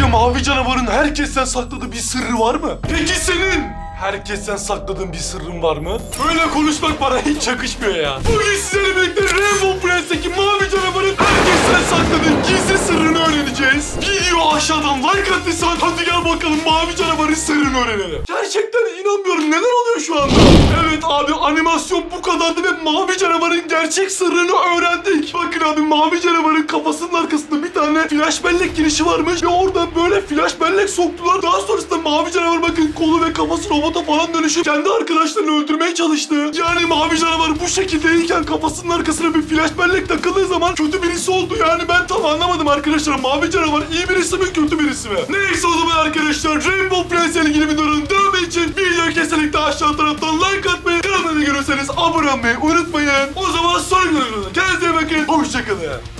Sizce mavi canavarın herkesten sakladığı bir sırrı var mı? Peki senin herkesten sakladığın bir sırrın var mı? Böyle konuşmak bana hiç yakışmıyor ya. Bugün sizlerle birlikte Rainbow Friends'teki mavi canavarın herkesten sakladığı gizli sırrını öğreneceğiz. Video aşağıdan like attıysan hadi gel bakalım mavi canavarın sırrını öğrenelim. Gerçekten inanmıyorum neler oluyor şu anda? Abi animasyon bu kadardı ve mavi canavarın gerçek sırrını öğrendik. Bakın abi mavi canavarın kafasının arkasında bir tane flash bellek girişi varmış ve oradan böyle flash bellek soktular. Daha sonrasında mavi canavar bakın kolu ve kafası robota falan dönüşüp kendi arkadaşlarını öldürmeye çalıştı. Yani mavi canavar bu şekildeyken kafasının arkasına bir flash bellek takıldığı zaman kötü birisi oldu. Yani ben tam anlamadım arkadaşlar. Mavi canavar iyi birisi mi kötü birisi mi? Neyse o zaman arkadaşlar Rainbow Friends ile ilgili videonun olmayı unutmayın. O zaman sonraki videoda kendinize bakın. Hoşçakalın.